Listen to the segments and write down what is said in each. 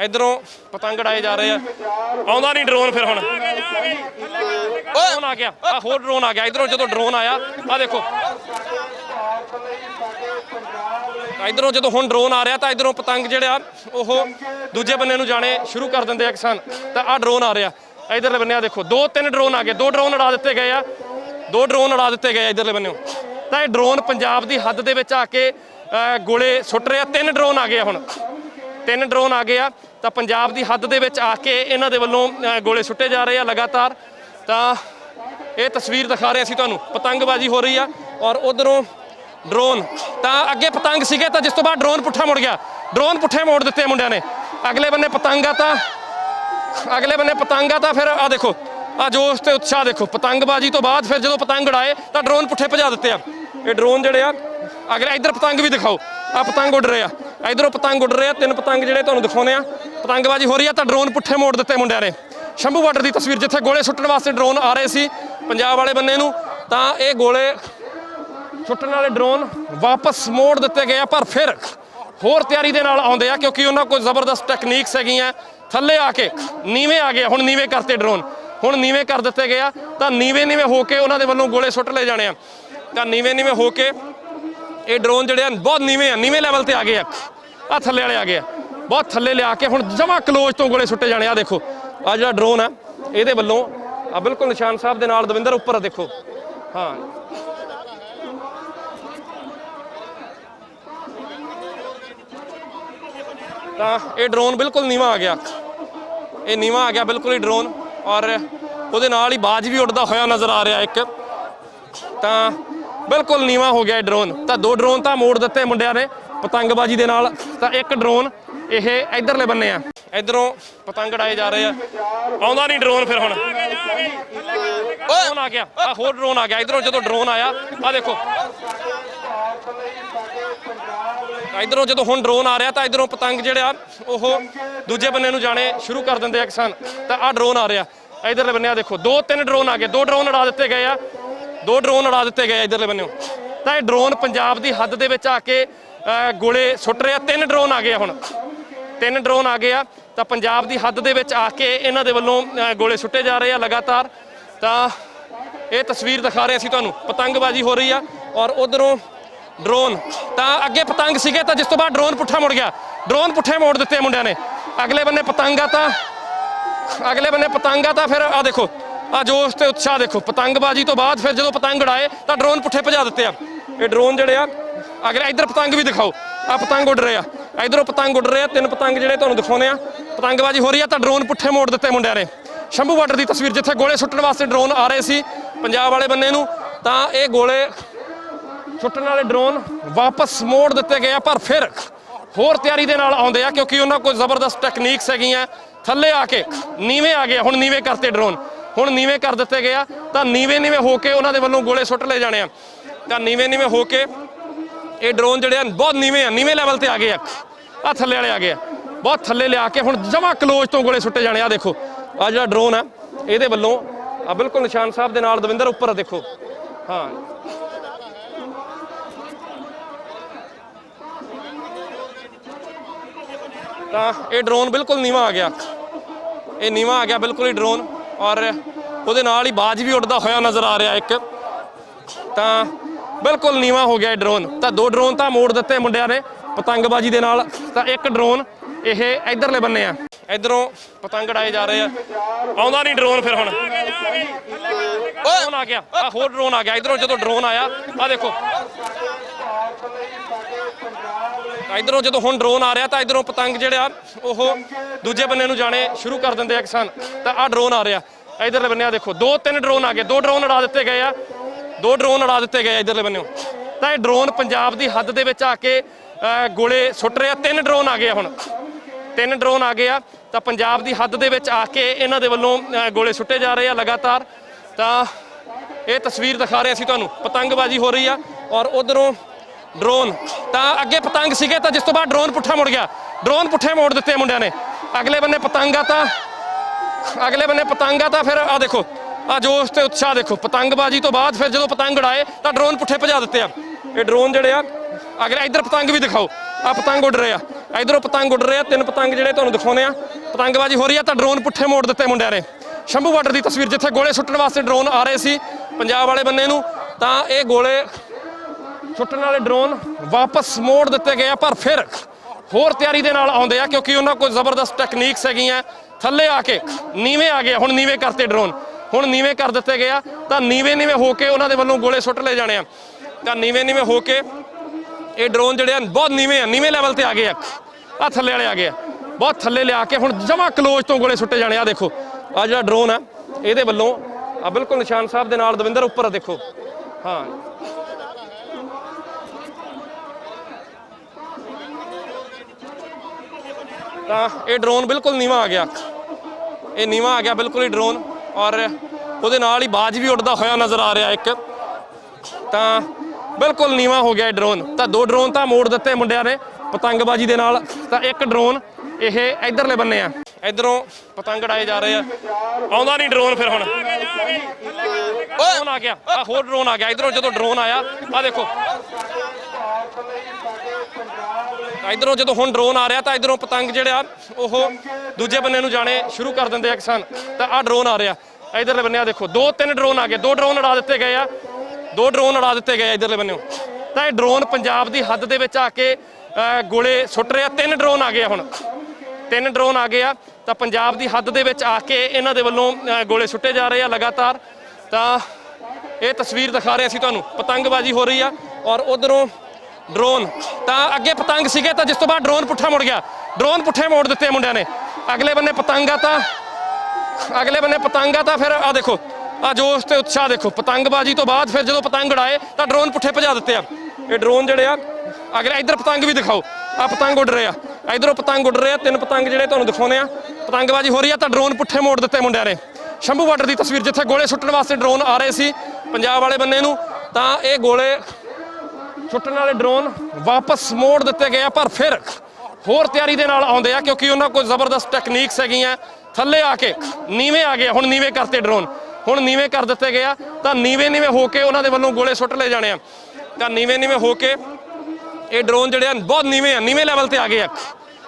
ਇਧਰੋਂ ਪਤੰਗ ਉਡਾਏ ਜਾ ਰਹੇ ਆ। ਆਉਂਦਾ ਨਹੀਂ ਡਰੋਨ ਫਿਰ ਹੁਣ। ਡਰੋਨ ਆ ਗਿਆ। ਆ ਹੋਰ ਡਰੋਨ ਆ ਗਿਆ। ਇਧਰੋਂ ਜਦੋਂ ਡਰੋਨ ਆਇਆ ਆ ਦੇਖੋ। ਇਧਰੋਂ ਜਦੋਂ ਹੁਣ ਡਰੋਨ ਆ ਰਿਹਾ, ਤਾਂ ਇਧਰੋਂ ਪਤੰਗ ਜਿਹੜੇ ਆ, ਉਹ ਦੂਜੇ ਬੰਨੇ ਨੂੰ ਜਾਣੇ ਸ਼ੁਰੂ ਕਰ ਦਿੰਦੇ ਆ ਕਿਸਾਨ। ਤਾਂ ਆ ਡਰੋਨ ਆ ਰਿਹਾ। ਇਧਰਲੇ ਬੰਨੇ ਆ ਦੇਖੋ, ਦੋ ਤਿੰਨ ਡਰੋਨ ਆ ਗਏ। ਦੋ ਡਰੋਨ ਉਡਾ ਦਿੱਤੇ ਗਏ ਆ। ਦੋ ਡਰੋਨ ਉਡਾ ਦਿੱਤੇ ਗਏ ਆ ਇਧਰਲੇ ਬੰਨੇੋਂ ਤਾਂ ਇਹ ਡਰੋਨ ਪੰਜਾਬ ਦੀ ਹੱਦ ਦੇ ਵਿੱਚ ਆ ਕੇ ਗੋਲੇ ਸੁੱਟ ਰਿਹਾ। ਤਿੰਨ ਡਰੋਨ ਆ ਗਏ ਆ ਹੁਣ। ਤਿੰਨ ਡਰੋਨ ਆ ਗਏ ਆ। ਤਾਂ ਪੰਜਾਬ ਦੀ ਹੱਦ ਦੇ ਵਿੱਚ ਆ ਕੇ ਇਹਨਾਂ ਦੇ ਵੱਲੋਂ ਗੋਲੇ ਸੁੱਟੇ ਜਾ ਰਹੇ ਆ ਲਗਾਤਾਰ। ਤਾਂ ਇਹ ਤਸਵੀਰ ਦਿਖਾ ਰਹੇ ਅਸੀਂ ਤੁਹਾਨੂੰ। ਪਤੰਗਬਾਜ਼ੀ ਹੋ ਰਹੀ ਆ ਔਰ ਉਧਰੋਂ ਡਰੋਨ। ਤਾਂ ਅੱਗੇ ਪਤੰਗ ਸੀਗੇ ਤਾਂ ਜਿਸ ਤੋਂ ਬਾਅਦ ਡਰੋਨ ਪੁੱਠਾ ਮੁੜ ਗਿਆ। ਡਰੋਨ ਪੁੱਠੇ ਮੋੜ ਦਿੱਤੇ ਮੁੰਡਿਆਂ ਨੇ। ਅਗਲੇ ਬੰਨੇ ਪਤੰਗ ਆ ਤਾਂ, ਅਗਲੇ ਬੰਨੇ ਪਤੰਗ ਆ ਤਾਂ ਫਿਰ ਆ ਦੇਖੋ ਆ ਜੋਸ਼ ਤੇ ਉਤਸ਼ਾਹ ਦੇਖੋ। ਪਤੰਗਬਾਜ਼ੀ ਤੋਂ ਬਾਅਦ ਫਿਰ ਜਦੋਂ ਪਤੰਗ ਉਡਾਏ ਤਾਂ ਡਰੋਨ ਪੁੱਠੇ ਭਜਾ ਦਿੱਤੇ ਆ। ਇਹ ਡਰੋਨ ਜਿਹੜੇ ਆ, ਅਗਲੇ ਇੱਧਰ ਪਤੰਗ ਵੀ ਦਿਖਾਓ। ਆ ਪਤੰਗ ਉੱਡ ਰਹੇ ਆ। ਇਧਰੋਂ ਪਤੰਗ ਉੱਡ ਰਹੇ ਆ ਤਿੰਨ ਪਤੰਗ ਜਿਹੜੇ ਤੁਹਾਨੂੰ ਦਿਖਾਉਨੇ ਆ ਪਤੰਗਬਾਜ਼ੀ ਹੋ ਰਹੀ ਆ ਤਾਂ ਡਰੋਨ ਪੁੱਠੇ ਮੋੜ ਦਿੱਤੇ ਮੁੰਡਿਆਂ ਨੇ। ਸ਼ੰਭੂ ਬਾਰਡਰ ਦੀ ਤਸਵੀਰ ਜਿੱਥੇ ਗੋਲੇ ਸੁੱਟਣ ਵਾਸਤੇ ਡਰੋਨ ਆ ਰਹੇ ਸੀ, ਪੰਜਾਬ ਵਾਲੇ ਬੰਨੇ ਨੂੰ, ਤਾਂ ਇਹ ਗੋਲੇ ਸੁੱਟਣ ਵਾਲੇ ਡਰੋਨ ਵਾਪਸ ਮੋੜ ਦਿੱਤੇ ਗਏ ਆ, ਪਰ ਫਿਰ ਹੋਰ ਤਿਆਰੀ ਦੇ ਨਾਲ ਆਉਂਦੇ ਆ, ਕਿਉਂਕਿ ਉਹਨਾਂ ਕੋਲ ਜ਼ਬਰਦਸਤ ਟੈਕਨੀਕਸ ਹੈਗੀਆਂ ਥੱਲੇ ਆ ਕੇ ਨੀਵੇਂ ਆ ਗਏ ਹੁਣ ਨੀਵੇਂ ਕਰਤੇ ਡਰੋਨ ਹੁਣ ਨੀਵੇਂ ਕਰ ਦਿੱਤੇ ਗਏ ਆ, ਤਾਂ ਨੀਵੇਂ ਨੀਵੇਂ ਹੋ ਕੇ ਉਹਨਾਂ ਦੇ ਵੱਲੋਂ ਗੋਲੇ ਸੁੱਟ ਲਏ ਜਾਣੇ ਆ। ਤਾਂ ਨੀਵੇਂ ਨੀਵੇਂ ਹੋ ਕੇ ਇਹ ਡਰੋਨ ਜਿਹੜੇ ਆ, ਬਹੁਤ ਨੀਵੇਂ ਆ, ਨੀਵੇਂ ਲੈਵਲ ਤੇ ਆ ਗਏ ਆ। ਆ ਥੱਲੇ ਵਾਲੇ ਆ ਗਏ ਆ। ਬਹੁਤ ਥੱਲੇ ਲਿਆ ਕੇ ਹੁਣ ਜਮਾ ਕਲੋਜ਼ ਤੋਂ ਗੋਲੇ ਸੁੱਟੇ ਜਾਣੇ ਆ, ਦੇਖੋ। ਆ ਜਿਹੜਾ ਡਰੋਨ ਆ, ਇਹਦੇ ਵੱਲੋਂ ਆ ਬਿਲਕੁਲ ਨਿਸ਼ਾਨ ਸਾਹਿਬ ਦੇ ਨਾਲ ਦਵਿੰਦਰ ਉੱਪਰ ਆ, ਦੇਖੋ। ਹਾਂ। ਤਾਂ ਇਹ ਡਰੋਨ ਬਿਲਕੁਲ ਨੀਵਾ ਆ ਗਿਆ। ਇਹ ਨੀਵਾ ਆ ਗਿਆ, ਬਿਲਕੁਲ ਹੀ ਡਰੋਨ ਔਰ ਉਹਦੇ ਨਾਲ ਹੀ ਬਾਜ ਵੀ ਉੱਡਦਾ ਹੋਇਆ ਨਜ਼ਰ ਆ ਰਿਹਾ ਇੱਕ। ਤਾਂ ਬਿਲਕੁਲ ਨੀਵਾ ਹੋ ਗਿਆ ਇਹ ਡਰੋਨ ਤਾਂ ਦੋ ਡਰੋਨ ਤਾਂ ਮੋੜ ਦਿੱਤੇ ਮੁੰਡਿਆਂ ਨੇ। ਪਤੰਗਬਾਜ਼ੀ ਦੇ ਨਾਲ ਤਾਂ ਇੱਕ ਡਰੋਨ ਇਹ ਇਧਰਲੇ ਬੰਨੇ ਆ। ਇਧਰੋਂ ਪਤੰਗ ਉਡਾਏ ਜਾ ਰਹੇ ਆ। ਆਉਂਦਾ ਨਹੀਂ ਡਰੋਨ ਫਿਰ ਹੁਣ। ਡਰੋਨ ਆ ਗਿਆ। ਆ ਹੋਰ ਡਰੋਨ ਆ ਗਿਆ। ਇਧਰੋਂ ਜਦੋਂ ਡਰੋਨ ਆਇਆ ਆ ਦੇਖੋ। ਇਧਰੋਂ ਜਦੋਂ ਹੁਣ ਡਰੋਨ ਆ ਰਿਹਾ, ਤਾਂ ਇਧਰੋਂ ਪਤੰਗ ਜਿਹੜੇ ਆ, ਉਹ ਦੂਜੇ ਬੰਨੇ ਨੂੰ ਜਾਣੇ ਸ਼ੁਰੂ ਕਰ ਦਿੰਦੇ ਆ ਕਿਸਾਨ। ਤਾਂ ਆ ਡਰੋਨ ਆ ਰਿਹਾ। ਇਧਰਲੇ ਬੰਨੇ ਆ ਦੇਖੋ। ਦੋ ਤਿੰਨ ਡਰੋਨ ਆ ਗਏ। ਦੋ ਡਰੋਨ ਉਡਾ ਦਿੱਤੇ ਗਏ ਆ। ਦੋ ਡਰੋਨ ਉਡਾ ਦਿੱਤੇ ਗਏ ਆ ਇਧਰਲੇ ਬੰਨੇੋਂ ਤਾਂ ਇਹ ਡਰੋਨ ਪੰਜਾਬ ਦੀ ਹੱਦ ਦੇ ਵਿੱਚ ਆ ਕੇ ਗੋਲੇ ਸੁੱਟ ਰਿਹਾ। ਤਿੰਨ ਡਰੋਨ ਆ ਗਏ ਆ ਹੁਣ। ਤਿੰਨ ਡਰੋਨ ਆ ਗਏ ਆ। ਤਾਂ ਪੰਜਾਬ ਦੀ ਹੱਦ ਦੇ ਵਿੱਚ ਆ ਕੇ ਇਹਨਾਂ ਦੇ ਵੱਲੋਂ ਗੋਲੇ ਸੁੱਟੇ ਜਾ ਰਹੇ ਆ ਲਗਾਤਾਰ। ਤਾਂ ਇਹ ਤਸਵੀਰ ਦਿਖਾ ਰਹੇ ਅਸੀਂ ਤੁਹਾਨੂੰ। ਪਤੰਗਬਾਜ਼ੀ ਹੋ ਰਹੀ ਆ ਔਰ ਉਧਰੋਂ ਡਰੋਨ ਤਾਂ ਅੱਗੇ ਪਤੰਗ ਸੀਗੇ, ਤਾਂ ਜਿਸ ਤੋਂ ਬਾਅਦ ਡਰੋਨ ਪੁੱਠਾ ਮੁੜ ਗਿਆ। ਡਰੋਨ ਪੁੱਠੇ ਮੋੜ ਦਿੱਤੇ ਮੁੰਡਿਆਂ ਨੇ। ਅਗਲੇ ਬੰਨੇ ਪਤੰਗ ਆ ਤਾਂ ਅਗਲੇ ਬੰਨੇ ਪਤੰਗ ਆ ਤਾਂ ਫਿਰ ਆ ਦੇਖੋ। ਆ ਜੋਸ਼ ਤੇ ਉਤਸ਼ਾਹ ਦੇਖੋ। ਪਤੰਗਬਾਜ਼ੀ ਤੋਂ ਬਾਅਦ ਫਿਰ ਜਦੋਂ ਪਤੰਗ ਉਡਾਏ, ਤਾਂ ਡਰੋਨ ਪੁੱਠੇ ਭਜਾ ਦਿੱਤੇ ਆ। ਇਹ ਡਰੋਨ ਜਿਹੜੇ ਆ ਅਗਲੇ ਇੱਧਰ ਪਤੰਗ ਵੀ ਦਿਖਾਓ। ਆ ਪਤੰਗ ਉੱਡ ਰਹੇ। ਆ ਇਧਰੋਂ ਪਤੰਗ ਉੱਡ ਰਹੇ ਆ ਤਿੰਨ ਪਤੰਗ ਜਿਹੜੇ ਤੁਹਾਨੂੰ ਦਿਖਾਉਨੇ ਆ ਪਤੰਗਬਾਜ਼ੀ ਹੋ ਰਹੀ ਆ ਤਾਂ ਡਰੋਨ ਪੁੱਠੇ ਮੋੜ ਦਿੱਤੇ ਮੁੰਡਿਆਂ ਨੇ। ਸ਼ੰਭੂ ਬਾਰਡਰ ਦੀ ਤਸਵੀਰ, ਜਿੱਥੇ ਗੋਲੇ ਸੁੱਟਣ ਵਾਸਤੇ ਡਰੋਨ ਆ ਰਹੇ ਸੀ, ਪੰਜਾਬ ਵਾਲੇ ਬੰਨੇ ਨੂੰ, ਤਾਂ ਇਹ ਗੋਲੇ ਸੁੱਟਣ ਵਾਲੇ ਡਰੋਨ ਵਾਪਸ ਮੋੜ ਦਿੱਤੇ ਗਏ ਆ, ਪਰ ਫਿਰ ਹੋਰ ਤਿਆਰੀ ਦੇ ਨਾਲ ਆਉਂਦੇ ਆ, ਕਿਉਂਕਿ ਉਹਨਾਂ ਕੋਲ ਜ਼ਬਰਦਸਤ ਟੈਕਨੀਕਸ ਹੈਗੀਆਂ। ਥੱਲੇ ਆ ਕੇ ਨੀਵੇਂ ਆ ਗਏ ਹੁਣ ਨੀਵੇਂ ਕਰਤੇ ਡਰੋਨ ਹੁਣ ਨੀਵੇਂ ਕਰ ਦਿੱਤੇ ਗਏ ਆ, ਤਾਂ ਨੀਵੇਂ ਨੀਵੇਂ ਹੋ ਕੇ ਉਹਨਾਂ ਦੇ ਵੱਲੋਂ ਗੋਲੇ ਸੁੱਟ ਲਏ ਜਾਣੇ ਆ। ਤਾਂ ਨੀਵੇਂ ਨੀਵੇਂ ਹੋ ਕੇ ਇਹ ਡਰੋਨ ਜਿਹੜੇ ਆ, ਬਹੁਤ ਨੀਵੇਂ ਆ, ਨੀਵੇਂ ਲੈਵਲ ਤੇ ਆ ਗਏ ਆ। ਆ ਥੱਲੇ ਵਾਲੇ ਆ ਗਏ ਆ। ਬਹੁਤ ਥੱਲੇ ਲਿਆ ਕੇ ਹੁਣ ਜਮਾ ਕਲੋਜ਼ ਤੋਂ ਗੋਲੇ ਸੁੱਟੇ ਜਾਣੇ ਆ ਦੇਖੋ। ਆ ਜਿਹੜਾ ਡਰੋਨ ਆ, ਇਹਦੇ ਵੱਲੋਂ ਆ ਬਿਲਕੁਲ ਨਿਸ਼ਾਨ ਸਾਹਿਬ ਦੇ ਨਾਲ ਦਵਿੰਦਰ ਉੱਪਰ ਦੇਖੋ। ਹਾਂ। ਤਾਂ ਇਹ ਡਰੋਨ ਬਿਲਕੁਲ ਨੀਵਾ ਆ ਗਿਆ। ਇਹ ਨੀਵਾ ਆ ਗਿਆ, ਬਿਲਕੁਲ ਹੀ ਡਰੋਨ ਔਰ ਉਹਦੇ ਨਾਲ ਹੀ ਬਾਜ ਵੀ ਉੱਡਦਾ ਹੋਇਆ ਨਜ਼ਰ ਆ ਰਿਹਾ ਇੱਕ। ਤਾਂ ਬਿਲਕੁਲ ਨੀਵਾ ਹੋ ਗਿਆ ਇਹ ਡਰੋਨ। ਤਾਂ ਦੋ ਡਰੋਨ ਤਾਂ ਮੋੜ ਦਿੱਤੇ ਮੁੰਡਿਆਂ ਨੇ ਪਤੰਗਬਾਜ਼ੀ ਦੇ ਨਾਲ। ਤਾਂ ਇੱਕ ਡਰੋਨ, ਇਹ ਇਧਰਲੇ ਬੰਨੇ ਆ। ਇਧਰੋਂ ਪਤੰਗ ਉਡਾਏ ਜਾ ਰਹੇ ਆ। ਆਉਂਦਾ ਨਹੀਂ ਡਰੋਨ ਫਿਰ ਹੁਣ। ਡਰੋਨ ਆ ਗਿਆ। ਆ ਹੋਰ ਡਰੋਨ ਆ ਗਿਆ। ਇਧਰੋਂ ਜਦੋਂ ਡਰੋਨ ਆਇਆ ਆ ਦੇਖੋ। ਇਧਰੋਂ ਜਦੋਂ ਹੁਣ ਡਰੋਨ ਆ ਰਿਹਾ, ਤਾਂ ਇਧਰੋਂ ਪਤੰਗ ਜਿਹੜੇ ਆ, ਉਹ ਦੂਜੇ ਬੰਨੇ ਨੂੰ ਜਾਣੇ ਸ਼ੁਰੂ ਕਰ ਦਿੰਦੇ ਆ ਕਿਸਾਨ। ਤਾਂ ਆ ਡਰੋਨ ਆ ਰਿਹਾ। ਇਧਰਲੇ ਬੰਨੇ ਆ ਦੇਖੋ, ਦੋ ਤਿੰਨ ਡਰੋਨ ਆ ਗਏ। ਦੋ ਡਰੋਨ ਉਡਾ ਦਿੱਤੇ ਗਏ ਆ। ਦੋ ਡਰੋਨ ਉਡਾ ਦਿੱਤੇ ਗਏ ਆ ਇਧਰਲੇ ਬੰਨਿਓ ਤਾਂ ਇਹ ਡਰੋਨ ਪੰਜਾਬ ਦੀ ਹੱਦ ਦੇ ਵਿੱਚ ਆ ਕੇ ਗੋਲੇ ਸੁੱਟ ਰਿਹਾ। ਤਿੰਨ ਡਰੋਨ ਆ ਗਏ ਆ ਹੁਣ। ਤਿੰਨ ਡਰੋਨ ਆ ਗਏ ਆ। ਤਾਂ ਪੰਜਾਬ ਦੀ ਹੱਦ ਦੇ ਵਿੱਚ ਆ ਕੇ ਇਹਨਾਂ ਦੇ ਵੱਲੋਂ ਗੋਲੇ ਸੁੱਟੇ ਜਾ ਰਹੇ ਆ ਲਗਾਤਾਰ। ਤਾਂ ਇਹ ਤਸਵੀਰ ਦਿਖਾ ਰਹੇ ਅਸੀਂ ਤੁਹਾਨੂੰ। ਪਤੰਗਬਾਜ਼ੀ ਹੋ ਰਹੀ ਆ ਔਰ ਉਧਰੋਂ ਡਰੋਨ। ਤਾਂ ਅੱਗੇ ਪਤੰਗ ਸੀਗੇ ਤਾਂ ਜਿਸ ਤੋਂ ਬਾਅਦ ਡਰੋਨ ਪੁੱਠਾ ਮੁੜ ਗਿਆ। ਡਰੋਨ ਪੁੱਠੇ ਮੋੜ ਦਿੱਤੇ ਮੁੰਡਿਆਂ ਨੇ। ਅਗਲੇ ਬੰਨੇ ਪਤੰਗ ਆ ਤਾਂ, ਅਗਲੇ ਬੰਨੇ ਪਤੰਗ ਆ ਤਾਂ ਫਿਰ ਆ ਦੇਖੋ। ਆ ਜੋਸ਼ ਤੇ ਉਤਸ਼ਾਹ ਦੇਖੋ, ਪਤੰਗਬਾਜ਼ੀ ਤੋਂ ਬਾਅਦ ਫਿਰ ਜਦੋਂ ਪਤੰਗ ਉਡਾਏ, ਤਾਂ ਡਰੋਨ ਪੁੱਠੇ ਭਜਾ ਦਿੱਤੇ ਆ। ਇਹ ਡਰੋਨ ਜਿਹੜੇ ਆ ਅਗਲੇ ਇੱਧਰ ਪਤੰਗ ਵੀ ਦਿਖਾਓ ਆ ਪਤੰਗ ਉੱਡ ਰਹੇ ਆ। ਇਧਰੋਂ ਪਤੰਗ ਉੱਡ ਰਹੇ ਆ, ਤਿੰਨ ਪਤੰਗ ਜਿਹੜੇ ਤੁਹਾਨੂੰ ਦਿਖਾਉਨੇ ਆ। ਪਤੰਗਬਾਜ਼ੀ ਹੋ ਰਹੀ ਆ, ਤਾਂ ਡਰੋਨ ਪੁੱਠੇ ਮੋੜ ਦਿੱਤੇ ਮੁੰਡਿਆਂ ਨੇ। ਸ਼ੰਭੂ ਬਾਰਡਰ ਦੀ ਤਸਵੀਰ ਜਿੱਥੇ ਗੋਲੇ ਸੁੱਟਣ ਵਾਸਤੇ ਡਰੋਨ ਆ ਰਹੇ ਸੀ, ਪੰਜਾਬ ਵਾਲੇ ਬੰਨੇ ਨੂੰ, ਤਾਂ ਇਹ ਗੋਲੇ ਸੁੱਟਣ ਵਾਲੇ ਡਰੋਨ ਵਾਪਸ ਮੋੜ ਦਿੱਤੇ ਗਏ ਆ, ਪਰ ਫਿਰ ਹੋਰ ਤਿਆਰੀ ਦੇ ਨਾਲ ਆਉਂਦੇ ਆ, ਕਿਉਂਕਿ ਉਹਨਾਂ ਕੋਲ ਜ਼ਬਰਦਸਤ ਟੈਕਨੀਕਸ ਹੈਗੀਆਂ। ਥੱਲੇ ਆ ਕੇ ਨੀਵੇਂ ਆ ਗਏ ਹੁਣ ਨੀਵੇਂ ਕਰਤੇ ਡਰੋਨ ਹੁਣ ਨੀਵੇਂ ਕਰ ਦਿੱਤੇ ਗਏ ਆ, ਤਾਂ ਨੀਵੇਂ ਨੀਵੇਂ ਹੋ ਕੇ ਉਹਨਾਂ ਦੇ ਵੱਲੋਂ ਗੋਲੇ ਸੁੱਟ ਲਏ ਜਾਣੇ ਆ। ਤਾਂ ਨੀਵੇਂ ਨੀਵੇਂ ਹੋ ਕੇ ਇਹ ਡਰੋਨ ਜਿਹੜੇ ਆ, ਬਹੁਤ ਨੀਵੇਂ ਆ, ਨੀਵੇਂ ਲੈਵਲ ਤੇ ਆ ਗਏ ਆ। ਆ ਥੱਲੇ ਵਾਲੇ ਆ ਗਏ ਆ। ਬਹੁਤ ਥੱਲੇ ਲਿਆ ਕੇ ਹੁਣ ਜਮਾ ਕਲੋਜ਼ ਤੋਂ ਗੋਲੇ ਸੁੱਟੇ ਜਾਣੇ ਆ ਦੇਖੋ। ਆ ਜਿਹੜਾ ਡਰੋਨ ਆ, ਇਹਦੇ ਵੱਲੋਂ ਆ ਬਿਲਕੁਲ ਨਿਸ਼ਾਨ ਸਾਹਿਬ ਦੇ ਨਾਲ ਦਵਿੰਦਰ ਉੱਪਰ ਆ, ਦੇਖੋ। ਹਾਂ। ਤਾਂ ਇਹ ਡਰੋਨ ਬਿਲਕੁਲ ਨੀਵਾ ਆ ਗਿਆ। ਇਹ ਨੀਵਾ ਆ ਗਿਆ, ਬਿਲਕੁਲ ਹੀ ਡਰੋਨ ਔਰ ਉਹਦੇ ਨਾਲ ਹੀ ਬਾਜ ਵੀ ਉੱਡਦਾ ਹੋਇਆ ਨਜ਼ਰ ਆ ਰਿਹਾ ਇੱਕ। ਤਾਂ ਬਿਲਕੁਲ ਨੀਵਾ ਹੋ ਗਿਆ ਡਰੋਨ ਤਾਂ ਦੋ ਡਰੋਨ ਤਾਂ ਮੋੜ ਦਿੱਤੇ ਮੁੰਡਿਆਂ ਨੇ ਪਤੰਗਬਾਜ਼ੀ ਦੇ ਨਾਲ। ਤਾਂ ਇੱਕ ਡਰੋਨ ਇਹ ਇਧਰਲੇ ਬੰਨੇ ਆ। ਇਧਰੋਂ ਪਤੰਗ ਉਡਾਏ ਜਾ ਰਹੇ ਆ। ਆਉਂਦਾ ਨਹੀਂ ਡਰੋਨ ਫਿਰ ਹੁਣ। ਡਰੋਨ ਆ ਗਿਆ। ਆ ਹੋਰ ਡਰੋਨ ਆ ਗਿਆ। ਇਧਰੋਂ ਜਦੋਂ ਡਰੋਨ ਆਇਆ ਆ ਦੇਖੋ। ਇਧਰੋਂ ਜਦੋਂ ਹੁਣ ਡਰੋਨ ਆ ਰਿਹਾ ਤਾਂ ਇਧਰੋਂ ਪਤੰਗ ਜਿਹੜੇ ਆ, ਉਹ ਦੂਜੇ ਬੰਨੇ ਨੂੰ ਜਾਣੇ ਸ਼ੁਰੂ ਕਰ ਦਿੰਦੇ ਆ ਕਿਸਾਨ। ਤਾਂ ਆ ਡਰੋਨ ਆ ਰਿਹਾ। ਇਧਰਲੇ ਬੰਨੇ ਆ ਦੇਖੋ, ਦੋ ਤਿੰਨ ਡਰੋਨ ਆ ਗਏ। ਦੋ ਡਰੋਨ ਉਡਾ ਦਿੱਤੇ ਗਏ ਆ। ਦੋ ਡਰੋਨ ਉਡਾ ਦਿੱਤੇ ਗਏ ਆ ਇਧਰਲੇ ਬੰਨੇੋਂ ਤਾਂ ਇਹ ਡਰੋਨ ਪੰਜਾਬ ਦੀ ਹੱਦ ਦੇ ਵਿੱਚ ਆ ਕੇ ਗੋਲੇ ਸੁੱਟ ਰਿਹਾ। ਤਿੰਨ ਡਰੋਨ ਆ ਗਏ ਆ ਹੁਣ। ਤਿੰਨ ਡਰੋਨ ਆ ਗਏ ਆ। ਤਾਂ ਪੰਜਾਬ ਦੀ ਹੱਦ ਦੇ ਵਿੱਚ ਆ ਕੇ ਇਹਨਾਂ ਦੇ ਵੱਲੋਂ ਗੋਲੇ ਸੁੱਟੇ ਜਾ ਰਹੇ ਆ ਲਗਾਤਾਰ। ਤਾਂ ਇਹ ਤਸਵੀਰ ਦਿਖਾ ਰਹੇ ਅਸੀਂ ਤੁਹਾਨੂੰ। ਪਤੰਗਬਾਜ਼ੀ ਹੋ ਰਹੀ ਆ ਔਰ ਉਧਰੋਂ ਡਰੋਨ ਤਾਂ ਅੱਗੇ ਪਤੰਗ ਸੀਗੇ, ਤਾਂ ਜਿਸ ਤੋਂ ਬਾਅਦ ਡਰੋਨ ਪੁੱਠਾ ਮੁੜ ਗਿਆ। ਡਰੋਨ ਪੁੱਠੇ ਮੋੜ ਦਿੱਤੇ ਮੁੰਡਿਆਂ ਨੇ। ਅਗਲੇ ਬੰਨੇ ਪਤੰਗ ਆ ਤਾਂ ਅਗਲੇ ਬੰਨੇ ਪਤੰਗ ਆ ਤਾਂ ਫਿਰ ਆ ਦੇਖੋ ਆ ਜੋਸ਼ ਤੇ ਉਤਸ਼ਾਹ ਦੇਖੋ। ਪਤੰਗਬਾਜ਼ੀ ਤੋਂ ਬਾਅਦ ਫਿਰ ਜਦੋਂ ਪਤੰਗ ਉਡਾਏ, ਤਾਂ ਡਰੋਨ ਪੁੱਠੇ ਭਜਾ ਦਿੱਤੇ ਆ। ਇਹ ਡਰੋਨ ਜਿਹੜੇ ਆ, ਅਗਲੇ ਇੱਧਰ ਪਤੰਗ ਵੀ ਦਿਖਾਓ। ਆ ਪਤੰਗ ਉੱਡ ਰਹੇ ਆ। ਇਧਰੋਂ ਪਤੰਗ ਉੱਡ ਰਹੇ ਆ, ਤਿੰਨ ਪਤੰਗ ਜਿਹੜੇ ਤੁਹਾਨੂੰ ਦਿਖਾਉਨੇ ਆ। ਪਤੰਗਬਾਜ਼ੀ ਹੋ ਰਹੀ ਆ ਤਾਂ ਡਰੋਨ ਪੁੱਠੇ ਮੋੜ ਦਿੱਤੇ ਮੁੰਡਿਆਂ ਨੇ। ਸ਼ੰਭੂ ਬਾਰਡਰ ਦੀ ਤਸਵੀਰ ਜਿੱਥੇ ਗੋਲੇ ਸੁੱਟਣ ਵਾਸਤੇ ਡਰੋਨ ਆ ਰਹੇ ਸੀ, ਪੰਜਾਬ ਵਾਲੇ ਬੰਨੇ ਨੂੰ, ਤਾਂ ਇਹ ਗੋਲੇ ਸੁੱਟਣ ਵਾਲੇ ਡਰੋਨ ਵਾਪਸ ਮੋੜ ਦਿੱਤੇ ਗਏ ਆ, ਪਰ ਫਿਰ ਹੋਰ ਤਿਆਰੀ ਦੇ ਨਾਲ ਆਉਂਦੇ ਆ, ਕਿਉਂਕਿ ਉਹਨਾਂ ਕੋਲ ਜ਼ਬਰਦਸਤ ਟੈਕਨੀਕਸ ਹੈਗੀਆਂ। ਥੱਲੇ ਆ ਕੇ ਨੀਵੇਂ ਆ ਗਏ ਹੁਣ ਨੀਵੇਂ ਕਰਤੇ ਡਰੋਨ। ਹੁਣ ਨੀਵੇਂ ਕਰ ਦਿੱਤੇ ਗਏ ਆ, ਤਾਂ ਨੀਵੇਂ ਨੀਵੇਂ ਹੋ ਕੇ ਉਹਨਾਂ ਦੇ ਵੱਲੋਂ ਗੋਲੇ ਸੁੱਟ ਲਏ ਜਾਣੇ ਆ। ਤਾਂ ਨੀਵੇਂ ਨੀਵੇਂ ਹੋ ਕੇ ਇਹ ਡਰੋਨ ਜਿਹੜੇ ਆ, ਬਹੁਤ ਨੀਵੇਂ ਆ, ਨੀਵੇਂ ਲੈਵਲ ਤੇ ਆ ਗਏ ਆ।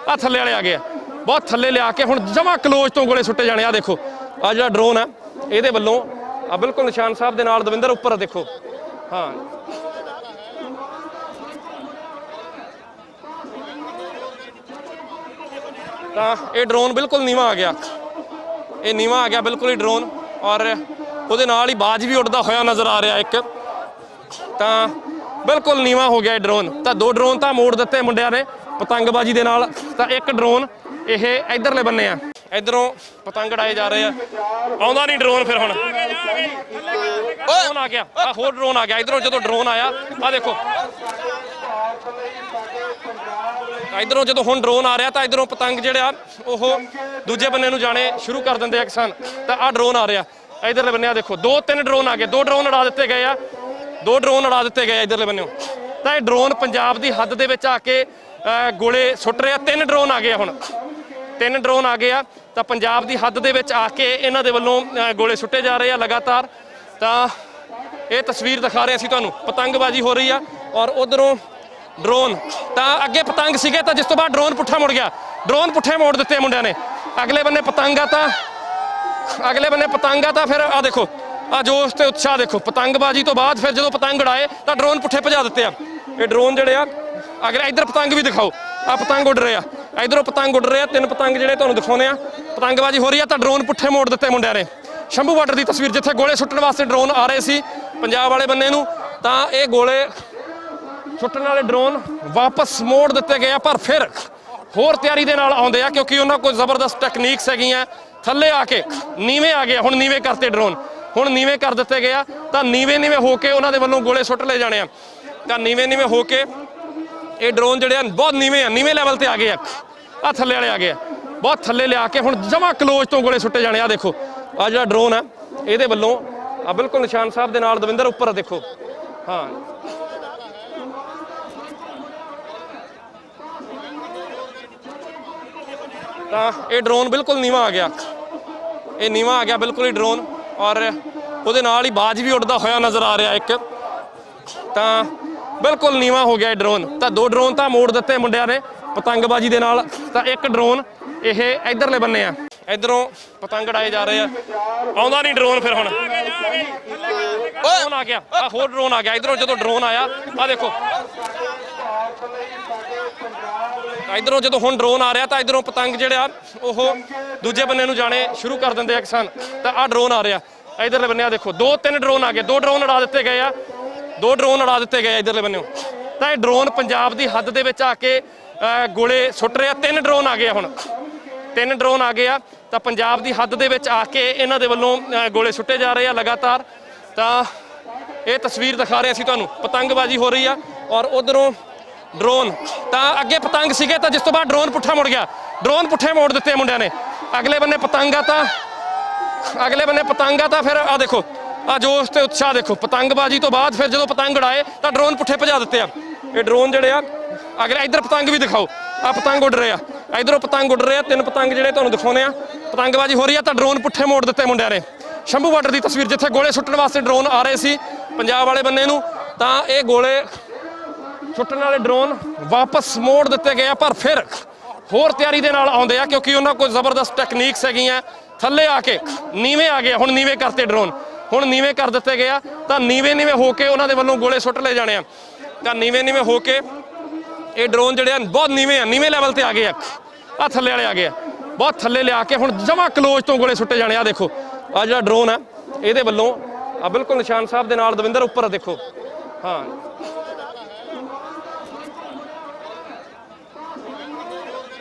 ਆ ਥੱਲੇ ਵਾਲੇ ਆ ਗਏ ਆ। ਬਹੁਤ ਥੱਲੇ ਲਿਆ ਕੇ ਹੁਣ ਜਮਾ ਕਲੋਜ਼ ਤੋਂ ਗੋਲੇ ਸੁੱਟੇ ਜਾਣੇ ਆ ਦੇਖੋ। ਆ ਜਿਹੜਾ ਡਰੋਨ ਆ, ਇਹਦੇ ਵੱਲੋਂ ਆ ਬਿਲਕੁਲ ਨਿਸ਼ਾਨ ਸਾਹਿਬ ਦੇ ਨਾਲ ਦਵਿੰਦਰ ਉੱਪਰ ਦੇਖੋ। ਹਾਂ। ਤਾਂ ਇਹ ਡਰੋਨ ਬਿਲਕੁਲ ਨੀਵਾ ਆ ਗਿਆ। ਇਹ ਨੀਵਾ ਆ ਗਿਆ, ਬਿਲਕੁਲ ਹੀ ਡਰੋਨ ਔਰ ਉਹਦੇ ਨਾਲ ਹੀ ਬਾਜ ਵੀ ਉੱਡਦਾ ਹੋਇਆ ਨਜ਼ਰ ਆ ਰਿਹਾ ਇੱਕ। ਤਾਂ ਬਿਲਕੁਲ ਨੀਵਾ ਹੋ ਗਿਆ ਇਹ ਡਰੋਨ ਤਾਂ ਦੋ ਡਰੋਨ ਤਾਂ ਮੋੜ ਦਿੱਤੇ ਮੁੰਡਿਆਂ ਨੇ ਪਤੰਗਬਾਜ਼ੀ ਦੇ ਨਾਲ। ਤਾਂ ਇੱਕ ਡਰੋਨ ਇਹ ਇਧਰਲੇ ਬੰਨੇ ਆ। ਇਧਰੋਂ ਪਤੰਗ ਉਡਾਏ ਜਾ ਰਹੇ ਆ। ਆਉਂਦਾ ਨਹੀਂ ਡਰੋਨ ਫਿਰ ਹੁਣ। ਡਰੋਨ ਆ ਗਿਆ। ਆ ਹੋਰ ਡਰੋਨ ਆ ਗਿਆ। ਇਧਰੋਂ ਜਦੋਂ ਡਰੋਨ ਆਇਆ ਆ ਦੇਖੋ। ਇਧਰੋਂ ਜਦੋਂ ਹੁਣ ਡਰੋਨ ਆ ਰਿਹਾ ਤਾਂ ਇਧਰੋਂ ਪਤੰਗ ਜਿਹੜੇ ਆ, ਉਹ ਦੂਜੇ ਬੰਨੇ ਨੂੰ ਜਾਣੇ ਸ਼ੁਰੂ ਕਰ ਦਿੰਦੇ ਆ ਕਿਸਾਨ। ਤਾਂ ਆ ਡਰੋਨ ਆ ਰਿਹਾ। ਇਧਰਲੇ ਬੰਨੇ ਆ ਦੇਖੋ, ਦੋ ਤਿੰਨ ਡਰੋਨ ਆ ਗਏ। ਦੋ ਡਰੋਨ ਉਡਾ ਦਿੱਤੇ ਗਏ ਆ। ਦੋ ਡਰੋਨ ਉਡਾ ਦਿੱਤੇ ਗਏ ਆ ਇਧਰਲੇ ਬੰਨੇੋਂ ਤਾਂ ਇਹ ਡਰੋਨ ਪੰਜਾਬ ਦੀ ਹੱਦ ਦੇ ਵਿੱਚ ਆ ਕੇ ਗੋਲੇ ਸੁੱਟ ਰਿਹਾ। ਤਿੰਨ ਡਰੋਨ ਆ ਗਏ ਆ ਹੁਣ। ਤਿੰਨ ਡਰੋਨ ਆ ਗਏ ਆ। ਤਾਂ ਪੰਜਾਬ ਦੀ ਹੱਦ ਦੇ ਵਿੱਚ ਆ ਕੇ ਇਹਨਾਂ ਦੇ ਵੱਲੋਂ ਗੋਲੇ ਸੁੱਟੇ ਜਾ ਰਹੇ ਆ ਲਗਾਤਾਰ। ਤਾਂ ਇਹ ਤਸਵੀਰ ਦਿਖਾ ਰਹੇ ਅਸੀਂ ਤੁਹਾਨੂੰ। ਪਤੰਗਬਾਜ਼ੀ ਹੋ ਰਹੀ ਆ ਔਰ ਉਧਰੋਂ ਡਰੋਨ। ਤਾਂ ਅੱਗੇ ਪਤੰਗ ਸੀਗੇ, ਤਾਂ ਜਿਸ ਤੋਂ ਬਾਅਦ ਡਰੋਨ ਪੁੱਠਾ ਮੁੜ ਗਿਆ। ਡਰੋਨ ਪੁੱਠੇ ਮੋੜ ਦਿੱਤੇ ਮੁੰਡਿਆਂ ਨੇ। ਅਗਲੇ ਬੰਨੇ ਪਤੰਗ ਆ ਤਾਂ, ਅਗਲੇ ਬੰਨੇ ਪਤੰਗ ਆ ਤਾਂ ਫਿਰ ਆ ਦੇਖੋ ਆ ਜੋਸ਼ ਤੇ ਉਤਸ਼ਾਹ ਦੇਖੋ। ਪਤੰਗਬਾਜ਼ੀ ਤੋਂ ਬਾਅਦ ਫਿਰ ਜਦੋਂ ਪਤੰਗ ਉਡਾਏ, ਤਾਂ ਡਰੋਨ ਪੁੱਠੇ ਭਜਾ ਦਿੱਤੇ ਆ। ਇਹ ਡਰੋਨ ਜਿਹੜੇ ਆ ਅਗਲੇ ਇੱਧਰ ਪਤੰਗ ਵੀ ਦਿਖਾਓ ਆ ਪਤੰਗ ਉੱਡ ਰਹੇ ਆ। ਇਧਰੋਂ ਪਤੰਗ ਉੱਡ ਰਹੇ ਆ, ਤਿੰਨ ਪਤੰਗ ਜਿਹੜੇ ਤੁਹਾਨੂੰ ਦਿਖਾਉਨੇ ਆ। ਪਤੰਗਬਾਜ਼ੀ ਹੋ ਰਹੀ ਆ, ਤਾਂ ਡਰੋਨ ਪੁੱਠੇ ਮੋੜ ਦਿੱਤੇ ਮੁੰਡਿਆਂ ਨੇ। ਸ਼ੰਭੂ ਬਾਰਡਰ ਦੀ ਤਸਵੀਰ ਜਿੱਥੇ ਗੋਲੇ ਸੁੱਟਣ ਵਾਸਤੇ ਡਰੋਨ ਆ ਰਹੇ ਸੀ, ਪੰਜਾਬ ਵਾਲੇ ਬੰਨੇ ਨੂੰ, ਤਾਂ ਇਹ ਗੋਲੇ ਸੁੱਟਣ ਵਾਲੇ ਡਰੋਨ ਵਾਪਸ ਮੋੜ ਦਿੱਤੇ ਗਏ ਆ, ਪਰ ਫਿਰ ਹੋਰ ਤਿਆਰੀ ਦੇ ਨਾਲ ਆਉਂਦੇ ਆ, ਕਿਉਂਕਿ ਉਹਨਾਂ ਕੋਲ ਜ਼ਬਰਦਸਤ ਟੈਕਨੀਕਸ ਹੈਗੀਆਂ ਥੱਲੇ ਆ ਕੇ ਨੀਵੇਂ ਆ ਗਏ ਹੁਣ ਨੀਵੇਂ ਕਰਤੇ ਡਰੋਨ। ਹੁਣ ਨੀਵੇਂ ਕਰ ਦਿੱਤੇ ਗਏ ਆ, ਤਾਂ ਨੀਵੇਂ ਨੀਵੇਂ ਹੋ ਕੇ ਉਹਨਾਂ ਦੇ ਵੱਲੋਂ ਗੋਲੇ ਸੁੱਟ ਲਏ ਜਾਣੇ ਆ। ਤਾਂ ਨੀਵੇਂ ਨੀਵੇਂ ਹੋ ਕੇ ਇਹ ਡਰੋਨ ਜਿਹੜੇ ਆ, ਬਹੁਤ ਨੀਵੇਂ ਆ, ਨੀਵੇਂ ਲੈਵਲ ਤੇ ਆ ਗਏ ਆ। ਆ ਥੱਲੇ ਵਾਲੇ ਆ ਗਏ ਆ। ਬਹੁਤ ਥੱਲੇ ਲਿਆ ਕੇ ਹੁਣ ਜਮਾ ਕਲੋਜ਼ ਤੋਂ ਗੋਲੇ ਸੁੱਟੇ ਜਾਣੇ ਆ ਦੇਖੋ। ਆ ਜਿਹੜਾ ਡਰੋਨ ਆ, ਇਹਦੇ ਵੱਲੋਂ ਆ ਬਿਲਕੁਲ ਨਿਸ਼ਾਨ ਸਾਹਿਬ ਦੇ ਨਾਲ ਦਵਿੰਦਰ ਉੱਪਰ ਦੇਖੋ। ਹਾਂ। ਤਾਂ ਇਹ ਡਰੋਨ ਬਿਲਕੁਲ ਨੀਵਾ ਆ ਗਿਆ। ਇਹ ਨੀਵਾ ਆ ਗਿਆ ਬਿਲਕੁਲ ਹੀ ਡਰੋਨ ਔਰ ਉਹਦੇ ਨਾਲ ਹੀ ਬਾਜ ਵੀ ਉੱਡਦਾ ਹੋਇਆ ਨਜ਼ਰ ਆ ਰਿਹਾ ਇੱਕ। ਤਾਂ ਬਿਲਕੁਲ ਨੀਵਾ ਹੋ ਗਿਆ ਇਹ ਡਰੋਨ ਤਾਂ ਦੋ ਡਰੋਨ ਤਾਂ ਮੋੜ ਦਿੱਤੇ ਮੁੰਡਿਆਂ ਨੇ ਪਤੰਗਬਾਜ਼ੀ ਦੇ ਨਾਲ। ਤਾਂ ਇੱਕ ਡਰੋਨ ਇਹ ਇਧਰਲੇ ਬੰਨੇ ਆ। ਇਧਰੋਂ ਪਤੰਗ ਉਡਾਏ ਜਾ ਰਹੇ ਆ। ਆਉਂਦਾ ਨਹੀਂ ਡਰੋਨ ਫਿਰ ਹੁਣ। ਡਰੋਨ ਆ ਗਿਆ। ਆ ਹੋਰ ਡਰੋਨ ਆ ਗਿਆ। ਇਧਰੋਂ ਜਦੋਂ ਡਰੋਨ ਆਇਆ ਆ ਦੇਖੋ। ਇਧਰੋਂ ਜਦੋਂ ਹੁਣ ਡਰੋਨ ਆ ਰਿਹਾ ਤਾਂ ਇਧਰੋਂ ਪਤੰਗ ਜਿਹੜੇ ਆ, ਉਹ ਦੂਜੇ ਬੰਨੇ ਨੂੰ ਜਾਣੇ ਸ਼ੁਰੂ ਕਰ ਦਿੰਦੇ ਆ ਕਿਸਾਨ। ਤਾਂ ਆ ਡਰੋਨ ਆ ਰਿਹਾ। ਇਧਰਲੇ ਬੰਨੇ ਆ ਦੇਖੋ, ਦੋ ਤਿੰਨ ਡਰੋਨ ਆ ਗਏ। ਦੋ ਡਰੋਨ ਉਡਾ ਦਿੱਤੇ ਗਏ ਆ। ਦੋ ਡਰੋਨ ਉਡਾ ਦਿੱਤੇ ਗਏ ਆ ਇਧਰਲੇ ਬੰਨੇੋਂ ਤਾਂ ਇਹ ਡਰੋਨ ਪੰਜਾਬ ਦੀ ਹੱਦ ਦੇ ਵਿੱਚ ਆ ਕੇ ਗੋਲੇ ਸੁੱਟ ਰਿਹਾ। ਤਿੰਨ ਡਰੋਨ ਆ ਗਏ ਆ ਹੁਣ। ਤਿੰਨ ਡਰੋਨ ਆ ਗਏ ਆ। ਤਾਂ ਪੰਜਾਬ ਦੀ ਹੱਦ ਦੇ ਵਿੱਚ ਆ ਕੇ ਇਹਨਾਂ ਦੇ ਵੱਲੋਂ ਗੋਲੇ ਸੁੱਟੇ ਜਾ ਰਹੇ ਆ ਲਗਾਤਾਰ। ਤਾਂ ਇਹ ਤਸਵੀਰ ਦਿਖਾ ਰਹੇ ਅਸੀਂ ਤੁਹਾਨੂੰ। ਪਤੰਗਬਾਜ਼ੀ ਹੋ ਰਹੀ ਆ। ਔਰ ਉਧਰੋਂ ਡਰੋਨ। ਤਾਂ ਅੱਗੇ ਪਤੰਗ ਸੀਗੇ, ਤਾਂ ਜਿਸ ਤੋਂ ਬਾਅਦ ਡਰੋਨ ਪੁੱਠਾ ਮੁੜ ਗਿਆ। ਡਰੋਨ ਪੁੱਠੇ ਮੋੜ ਦਿੱਤੇ ਮੁੰਡਿਆਂ ਨੇ। ਅਗਲੇ ਬੰਨੇ ਪਤੰਗ ਆ ਤਾਂ ਅਗਲੇ ਬੰਨੇ ਪਤੰਗ ਆ ਤਾਂ ਫਿਰ ਆ ਦੇਖੋ ਆ ਜੋਸ਼ ਤੇ ਉਤਸ਼ਾਹ ਦੇਖੋ। ਪਤੰਗਬਾਜ਼ੀ ਤੋਂ ਬਾਅਦ ਫਿਰ ਜਦੋਂ ਪਤੰਗ ਉਡਾਏ, ਤਾਂ ਡਰੋਨ ਪੁੱਠੇ ਭਜਾ ਦਿੱਤੇ ਆ। ਇਹ ਡਰੋਨ ਜਿਹੜੇ ਆ, ਅਗਲੇ ਇੱਧਰ ਪਤੰਗ ਵੀ ਦਿਖਾਓ। ਆ ਪਤੰਗ ਉੱਡ ਰਹੇ ਆ। ਇਧਰੋਂ ਪਤੰਗ ਉੱਡ ਰਹੇ ਆ, ਤਿੰਨ ਪਤੰਗ ਜਿਹੜੇ ਤੁਹਾਨੂੰ ਦਿਖਾਉਨੇ ਆ। ਪਤੰਗਬਾਜ਼ੀ ਹੋ ਰਹੀ ਆ ਤਾਂ ਡਰੋਨ ਪੁੱਠੇ ਮੋੜ ਦਿੱਤੇ ਮੁੰਡਿਆਂ ਨੇ। ਸ਼ੰਭੂ ਬਾਰਡਰ ਦੀ ਤਸਵੀਰ ਜਿੱਥੇ ਗੋਲੇ ਸੁੱਟਣ ਵਾਸਤੇ ਡਰੋਨ ਆ ਰਹੇ ਸੀ, ਪੰਜਾਬ ਵਾਲੇ ਬੰਨੇ ਨੂੰ, ਤਾਂ ਇਹ ਗੋਲੇ ਸੁੱਟਣ ਵਾਲੇ ਡਰੋਨ ਵਾਪਸ ਮੋੜ ਦਿੱਤੇ ਗਏ ਆ, ਪਰ ਫਿਰ ਹੋਰ ਤਿਆਰੀ ਦੇ ਨਾਲ ਆਉਂਦੇ ਆ, ਕਿਉਂਕਿ ਉਹਨਾਂ ਕੋਲ ਜ਼ਬਰਦਸਤ ਟੈਕਨੀਕਸ ਹੈਗੀਆਂ। ਥੱਲੇ ਆ ਕੇ ਨੀਵੇਂ ਆ ਗਏ, ਹੁਣ ਨੀਵੇਂ ਕਰਤੇ ਡਰੋਨ। ਹੁਣ ਨੀਵੇਂ ਕਰ ਦਿੱਤੇ ਗਏ ਆ, ਤਾਂ ਨੀਵੇਂ ਨੀਵੇਂ ਹੋ ਕੇ ਉਹਨਾਂ ਦੇ ਵੱਲੋਂ ਗੋਲੇ ਸੁੱਟ ਲਏ ਜਾਣੇ ਆ। ਤਾਂ ਨੀਵੇਂ ਨੀਵੇਂ ਹੋ ਕੇ ਇਹ ਡਰੋਨ ਜਿਹੜੇ ਆ, ਬਹੁਤ ਨੀਵੇਂ ਆ, ਨੀਵੇਂ ਲੈਵਲ ਤੇ ਆ ਗਏ ਆ। ਆ ਥੱਲੇ ਵਾਲੇ ਆ ਗਏ ਆ। ਬਹੁਤ ਥੱਲੇ ਲਿਆ ਕੇ ਹੁਣ ਜਮਾ ਕਲੋਜ਼ ਤੋਂ ਗੋਲੇ ਸੁੱਟੇ ਜਾਣੇ ਆ ਦੇਖੋ। ਆ ਜਿਹੜਾ ਡਰੋਨ ਆ, ਇਹਦੇ ਵੱਲੋਂ ਆ ਬਿਲਕੁਲ ਨਿਸ਼ਾਨ ਸਾਹਿਬ ਦੇ ਨਾਲ ਦਵਿੰਦਰ ਉੱਪਰ ਆ, ਦੇਖੋ। ਹਾਂ।